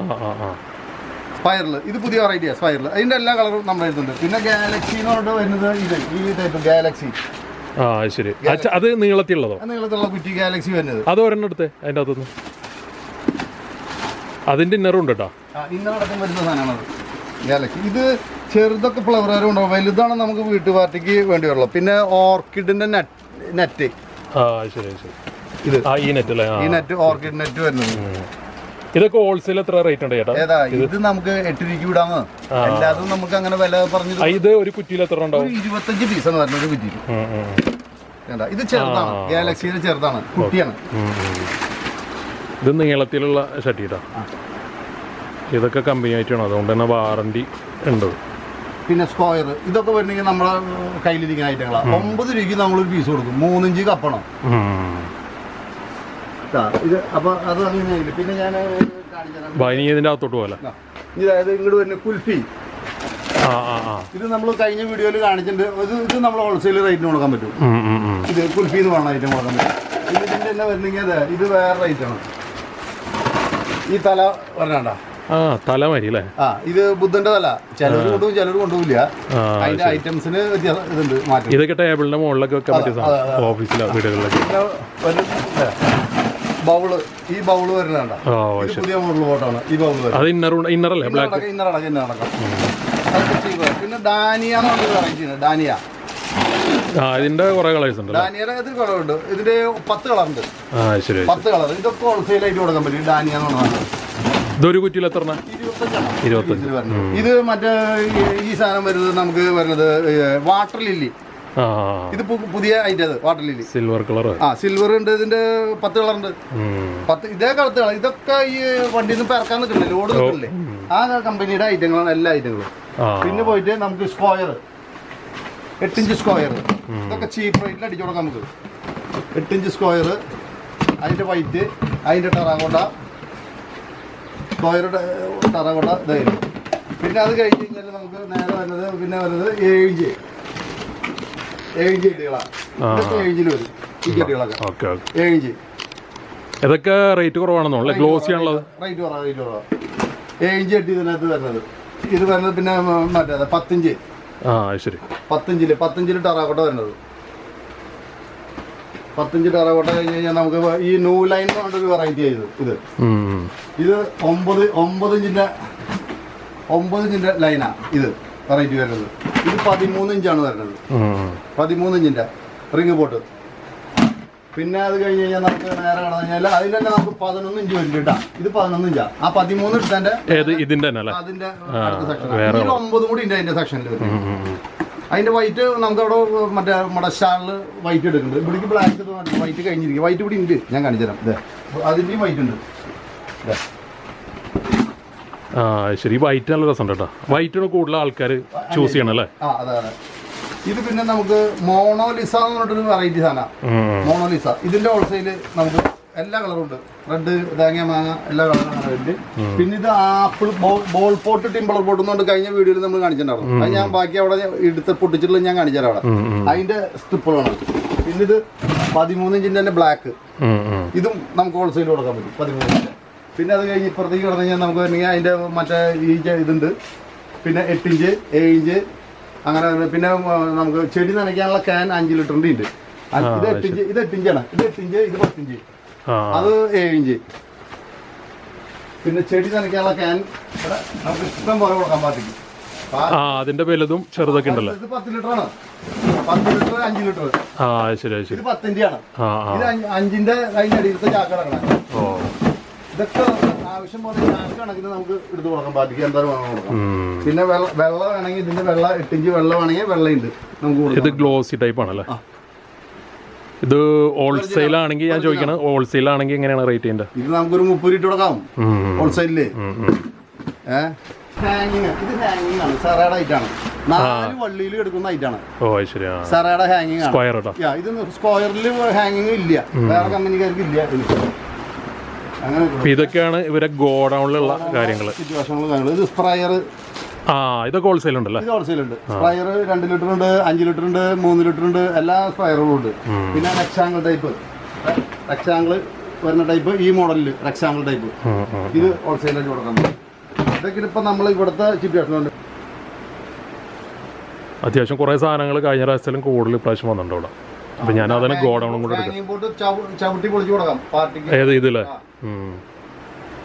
സ്പൈറൽ ഇത് പുതിയ വെറൈറ്റിയാ സ്പൈറൽ അതിന്റെ എല്ലാ കളറും നമ്മുടെ അടുത്തുണ്ട്. പിന്നെ ഗാലക്സി എന്ന് പറഞ്ഞിട്ട് വരുന്നത് ഇത് ഈ ടൈപ്പ് ഗാലക്സി ആ അത് ശരി. അത് നീളത്തിലുള്ളതോ? നീളത്തിലുള്ള കുറ്റി ഗാലക്സി വരുന്നത്. അത് ഒരെണ്ണം എടുത്തേ അതിന്റെ അകത്തുനിന്ന്. അതിന്റെ ഇന്നറും ഉണ്ട് കേട്ടോ ഇന്നടക്കം വരുന്ന സാധനമാണ് ഗാലക്സി ഇത് ചെറുതൊക്കെ ഫ്ലവർ ഉണ്ടാവും വലുതാണ് നമുക്ക് വീട്ടുപാർട്ടിക്ക് വേണ്ടി വരുള്ളൂ പിന്നെ ഓർക്കിഡിന്റെ നെറ്റ് നെറ്റ് ശരി ശരി. ഇത്? ആ ഈ നെറ്റ് അല്ലേ ഈ നെറ്റ് ഓർക്കിഡ് നെറ്റ് വരുന്നത്. ഇതൊക്കെ ഹോൾസെയിൽ എത്ര റേറ്റ് ഉണ്ട് ചേട്ടാ? ഏതാ ഇത് നമുക്ക് എട്ട് രൂപയ്ക്ക് വിടാമോ അല്ലാതെ നമുക്ക് അങ്ങനെ വില പറഞ്ഞു ഇത് ഒരു കുറ്റിയിൽ എത്ര ഉണ്ടാവും? ഒരു ഇരുപത്തഞ്ച് പീസാണ് വരുന്നത് ഒരു കുറ്റി ഉം, ഉം, ഇത് ചെറുതാണ്. ഗാലക്സിയുടെ ചെറുതാണ്. കുട്ടിയാണ്. ഇത് നീളത്തിലുള്ള ഷട്ടിയിട്ടാ ഇതൊക്കെ കമ്പനി ആയിട്ടാണ്? അതുകൊണ്ട് തന്നെ വാറണ്ടി ഉണ്ട്. പിന്നെ സ്ക്വയർ. ഇതൊക്കെ വരണമെങ്കിൽ നമ്മളെ കയ്യിലിരിക്കുന്ന ഐറ്റങ്ങളാണ് ഒമ്പത് രൂപയ്ക്ക് നമ്മളൊരു പീസ് കൊടുക്കും. മൂന്നിഞ്ച് കപ്പണം. ഇത് അപ്പൊ അത് പിന്നെ ഞാൻ ഇതിന്റെ അകത്തോട്ട് പോലെ ഇതായത് ഇങ്ങോട്ട് വരുന്ന കുൽഫി. ഇത് നമ്മൾ കഴിഞ്ഞ വീഡിയോയിൽ കാണിച്ചിട്ടുണ്ട്. ഇത് ഇത് നമ്മൾ ഹോൾസെയിൽ റേറ്റിന് കൊടുക്കാൻ പറ്റും. ഇത് കുൽഫി എന്ന് പറഞ്ഞ ഐറ്റം കൊടുക്കാൻ പറ്റും. ഇതിന്റെ തന്നെ വരണമെങ്കിൽ അതെ ഇത് വേറെ റേറ്റാണ് ഈ തല പറഞ്ഞാണ്ട ആ തല മതി അല്ലേ ആ ഇത് ബുദ്ധന്റെ തല. ചിലർ കൊണ്ടുപോകും ചിലർ കൊണ്ടുപോകില്ല. അതിന്റെ ഐറ്റംസിന് ഇതുണ്ട് മാറ്റം. ഇതൊക്കെ ടേബിളിന്റെ മുകളിലൊക്കെ വെക്കാൻ പറ്റിയ ഓഫീസിലോ വീടുകളിലൊക്കെ. ബൗൾ ഈ ബൗൾ ഇത് പുതിയ മോഡൽ ബോട്ടാണ് ഈ ബൗൾ അത് ഇന്നർ ഇന്നർ അല്ലേ? ബ്ലാക്ക് ഇന്നർ അടക്കം ഇന്നർ അടക്കം പിന്നെ ഡാനിയ എന്ന് പറഞ്ഞൊരു വെറൈറ്റി ഉണ്ട്. ഡാനിയ. ഇതിന്റെ കുറെ കളേഴ്സ് ഉണ്ട് ഡാനിയുടെ ഇതിൽ ഉണ്ട്. ഇതിന്റെ പത്ത് കളറുണ്ട് പത്ത് കളർ ഇതൊക്കെ ഹോൾസെയിൽ ആയിട്ട് കൊടുക്കാൻ പറ്റും. ഡാനിയ എന്ന് പറഞ്ഞാൽ ഇതൊരു കുറ്റിയിൽ എത്ര ഇരുപത്തഞ്ച്. ഇത് മറ്റേ ഈ- സാധനം വരുന്നത് നമുക്ക് വരുന്നത് വാട്ടർ ലില്ലി ഇത് പുതിയ അതിന്റെ അത് വാട്ടർ ലില്ലി സിൽവർ കളർ ആ സിൽവർ ഉണ്ട് ഇതിന്റെ പത്ത് കളറുണ്ട് പത്ത് ഇതേ കളത്ത് കളർ ഇതൊക്കെ ഈ വണ്ടിയിൽ നിന്ന് പിറക്കാൻ നിൽക്കുന്നില്ലേ ലോഡ് നിൽക്കുന്നില്ലേ ആ കമ്പനിയുടെ ഐറ്റങ്ങളാണ് എല്ലാ ഐറ്റങ്ങളും പിന്നെ പോയിട്ട് നമുക്ക് സ്ക്വയർ എട്ടിഞ്ച് സ്ക്വയർ ഇതൊക്കെ ചീപ്പ് റേറ്റിൽ അടിച്ചു കൊടുക്കാം നമുക്ക്. എട്ടിഞ്ച് സ്ക്വയർ അതിന്റെ വൈറ്റ് അതിന്റെ ടെറാകോട്ട സ്ക്വയർ ടെറാകോട്ട ഇതായിരുന്നു. പിന്നെ അത് കഴിഞ്ഞ് കഴിഞ്ഞാൽ നമുക്ക് നേരെ വരുന്നത് പിന്നെ വരുന്നത് ഏഴ് ഏഴ് ചെടികളാണ് ഇതൊക്കെ ഏഴിൽ വരും ഈ ചെടികളൊക്കെ ഓക്കെ ഓക്കെ. ഏഴ് ഇതൊക്കെ റേറ്റ് കുറവാണെന്നുള്ളത് ഗ്ലോസി ആണുള്ളത്. റേറ്റ് കുറവാ റേറ്റ് കുറവാ ഏഴ് ചെട്ടി ഇതിനകത്ത് വരുന്നത്. ഇത് വരുന്നത് പിന്നെ മറ്റേ പത്തിഞ്ച്. ആ ശരി. പത്തഞ്ചിൽ പത്തഞ്ചിൽ ടറാക്കോട്ട വരുന്നത്. പത്തഞ്ച് ടെറാക്കോട്ട കഴിഞ്ഞ് കഴിഞ്ഞാൽ നമുക്ക് ഈ ന്യൂ ലൈൻ എന്ന് പറഞ്ഞൊരു വെറൈറ്റി ആയത് ഇത്. ഇത്. ഒമ്പത് ഒമ്പത് ഇഞ്ചിന്റെ ഒമ്പത് ഇഞ്ചിന്റെ ലൈനാ ഇത് വെറൈറ്റി വരുന്നത്. ഇത് പതിമൂന്ന് ഇഞ്ചാണ് വരുന്നത് പതിമൂന്നിഞ്ചിന്റെ പതിമൂന്ന് ഇഞ്ചിന്റെ റിങ് പോട്ട് പിന്നെ അത് കഴിഞ്ഞ് കഴിഞ്ഞാൽ നമുക്ക് നേരെ കടന്നു കഴിഞ്ഞാൽ അതിൽ തന്നെ നമുക്ക് പതിനൊന്ന് ഇഞ്ച് വരും കേട്ടാ. ഇത് പതിനൊന്ന് ഇഞ്ചാ ആ പതിമൂന്ന് എടുത്തതിന്റെ ഏത് ഇതിന്റെ തന്നെ അതിന്റെ അടുത്ത സെക്ഷൻ ഒമ്പത് കൂടി ഉണ്ട് അതിന്റെ സെക്ഷനിൽ വരുന്നത്. അതിന്റെ വൈറ്റ് നമുക്ക് അവിടെ മറ്റേ നമ്മുടെ വൈറ്റ് എടുക്കുന്നുണ്ട്. ഇവിടേക്ക് ബ്ലാക്ക് വൈറ്റ് കഴിഞ്ഞിരിക്കും. വൈറ്റ് ഇവിടെ ഉണ്ട്. ഞാൻ കാണിച്ചു തരാം. ഇതേ അതിന്റെയും വൈറ്റ് ഉണ്ട്. ആ ശരി. വൈറ്റ് നല്ല രസമുണ്ട് കേട്ടോ. വൈറ്റ് കൂടുതൽ ആൾക്കാർ ചൂസ് ചെയ്യണം അല്ലേ? ഇത് പിന്നെ നമുക്ക് മോണോലിസ എന്ന് പറഞ്ഞിട്ടൊരു വെറൈറ്റി സാധനമാണ്. മോണോലിസ ഇതിന്റെ ഹോൾസെയിൽ നമുക്ക് എല്ലാ കളറും ഉണ്ട്. റെഡ് തേങ്ങ മാങ്ങ എല്ലാ കളറും ഉണ്ട് പിന്നെ ഇത് apple ball pot tumbler pot എന്നുകൊണ്ട് കഴിഞ്ഞ വീഡിയോയിൽ നമ്മൾ കാണിച്ചിട്ടുണ്ടായിരുന്നു. അത് ഞാൻ ബാക്കി അവിടെ എടുത്ത് പൊട്ടിച്ചിട്ടുള്ള ഞാൻ കാണിച്ചുതരാം അവിടെ. അതിന്റെ സ്ട്രിപ്പുകളാണ് പിന്നെ ഇത് പതിമൂന്ന് ഇഞ്ചിന്റെ തന്നെ ബ്ലാക്ക്. ഇതും നമുക്ക് ഹോൾസെയിൽ കൊടുക്കാൻ പറ്റും പതിമൂന്ന് ഇഞ്ച് പിന്നെ അത് കഴിഞ്ഞ് ഇപ്പുറത്തേക്ക് കിടന്നു കഴിഞ്ഞാൽ നമുക്ക് വേണമെങ്കിൽ അതിന്റെ മറ്റേ ഈ ഇതുണ്ട്. പിന്നെ എട്ടിഞ്ച് ഏഴ് ഇഞ്ച് അങ്ങനെ പിന്നെ നമുക്ക് ചെടി നനയ്ക്കാനുള്ള ക്യാൻ അഞ്ച് ലിറ്ററിന്റെ ഉണ്ട്. ഇത് എട്ടിഞ്ച് ഇത് എട്ടിഞ്ചാണ് ഇത് എട്ടിഞ്ച് ഇത് പത്തിഞ്ച് അത് ഏഴ് ഇഞ്ച്. പിന്നെ ചെടി നനയ്ക്കാനുള്ള ക്യാൻ നമുക്ക് ഇഷ്ടം പോലെ കൊടുക്കാൻ പാട്ടിക്കും ആ അതിന്റെ വലുതും ചെറുതൊക്കെ ഉണ്ടല്ലോ. ഇത് പത്ത് ആണ് പത്ത് ലിറ്റർ അഞ്ച് ലിറ്റർ ആ ശരി ശരി. ഇത് പത്തിഞ്ചാണ് ആ ആ. ഇത് അഞ്ച്- അഞ്ചിന്റെ അതിന്റെ അടിയിലത്തെ ചാക്ക് കിടക്കണം ഓ. ഇതൊക്കെ ആവശ്യം പോലെ ചാക്ക് കണക്കിന് നമുക്ക് എടുത്ത് കൊടുക്കാൻ പാട്ടിക്ക് എന്തായാലും വേണം കൊടുക്കാം. പിന്നെ വെള്ള വേണമെങ്കിൽ ഇതിന്റെ വെള്ളം എട്ടിഞ്ച് വെള്ളം വേണമെങ്കിൽ വെള്ളമുണ്ട് നമുക്ക് ഇത് കൊടുക്കാം ഗ്ലോസി ടൈപ്പ് ആണല്ലേ ഇത് ഹോൾസെയിൽ ആണെങ്കിൽ ഞാൻ ചോദിക്കണം ഹോൾസെയിൽ ആണെങ്കിൽ എങ്ങനെയാണ് റേറ്റ് ചെയ്യേണ്ടത്? ഇത് നമുക്കൊരു മുപ്പത് രൂപ കൊടുക്കാം. ഹോൾസെയിലേ. ഏഹ് ഹാങ്ങിങ് ഇത് ഹാങ്ങിങ് ആണ്. സെറയുടെ ഐറ്റാണ് നാല് വള്ളിയിൽ എടുക്കുന്ന ഐറ്റാണ് ഓ അത് ശരി ആ. സെറയുടെ ഹാങ്ങിങ് ആണ്. സ്ക്വയർ കേട്ടോ. ഇത് സ്ക്വയറിൽ ഹാങ്ങിങ് ഇല്ല. വേറെ കമ്പനിക്കാർക്ക് ഇല്ല അങ്ങനെ ഇതൊക്കെയാണ് ഇവരെ ഗോഡൗണിലുള്ള കാര്യങ്ങൾ സിറ്റുവേഷനുകൾ ഇത് സ്പ്രയർ ആ ഇതൊക്കെ ഹോൾസെയിൽ ഉണ്ടല്ലേ? ഇത് ഹോൾസെയിൽ ഉണ്ട്. സ്പ്രയർ രണ്ട് ലിറ്റർ ഉണ്ട് അഞ്ച് ലിറ്റർ ഉണ്ട് മൂന്ന് ലിറ്റർ ഉണ്ട് എല്ലാ സ്പ്രയറുകളും ഉണ്ട്. പിന്നെ റെക്സാങ്കിൾ ടൈപ്പ് റെക്സാങ്കിൾ വരുന്ന ടൈപ്പ് ഈ മോഡലിൽ റെക്സാങ്കിൾ ടൈപ്പ്. ഇത് ഹോൾസെയിലായിട്ട് കൊടുക്കാൻ പറ്റും. ഇതൊക്കെ ഇപ്പൊ നമ്മൾ ഇവിടുത്തെ സിറ്റുവേഷൻ ഉണ്ട് അത്യാവശ്യം കുറേ സാധനങ്ങൾ കഴിഞ്ഞ പ്രാവശ്യത്തിലും കൂടുതൽ ഇപ്രാവശ്യം വന്നിട്ടുണ്ട് ഇവിടെ. അപ്പൊ ഞാൻ അതിന് ഗോഡൗണും കൂടെ എടുക്കാം. കൊടുക്കാം. ഏത് ഇതില്ലേ.